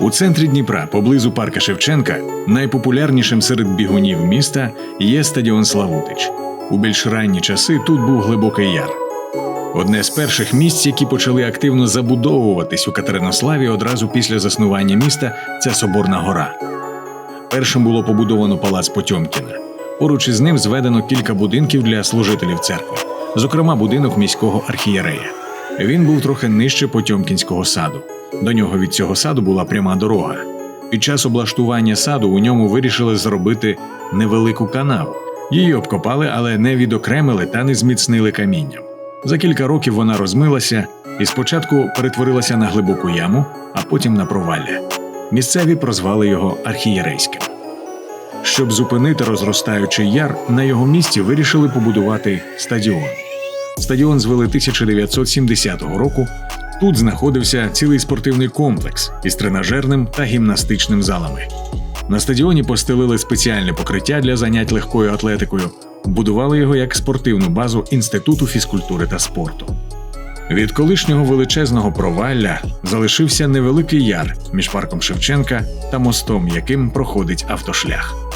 У центрі Дніпра, поблизу парка Шевченка, найпопулярнішим серед бігунів міста є стадіон Славутич. У більш ранні часи тут був глибокий яр. Одне з перших місць, які почали активно забудовуватись у Катеринославі одразу після заснування міста, це Соборна гора. Першим було побудовано палац Потьомкіна. Поруч із ним зведено кілька будинків для служителів церкви, зокрема будинок міського архієрея. Він був трохи нижче Потьомкінського саду. До нього від цього саду була пряма дорога. Під час облаштування саду у ньому вирішили зробити невелику канаву. Її обкопали, але не відокремили та не зміцнили камінням. За кілька років вона розмилася і спочатку перетворилася на глибоку яму, а потім на провалля. Місцеві прозвали його архієрейським. Щоб зупинити розростаючий яр, на його місці вирішили побудувати стадіон. Стадіон звели 1970 року. Тут знаходився цілий спортивний комплекс із тренажерним та гімнастичним залами. На стадіоні постелили спеціальне покриття для занять легкою атлетикою, будували його як спортивну базу Інституту фізкультури та спорту. Від колишнього величезного провалля залишився невеликий яр між парком Шевченка та мостом, яким проходить автошлях.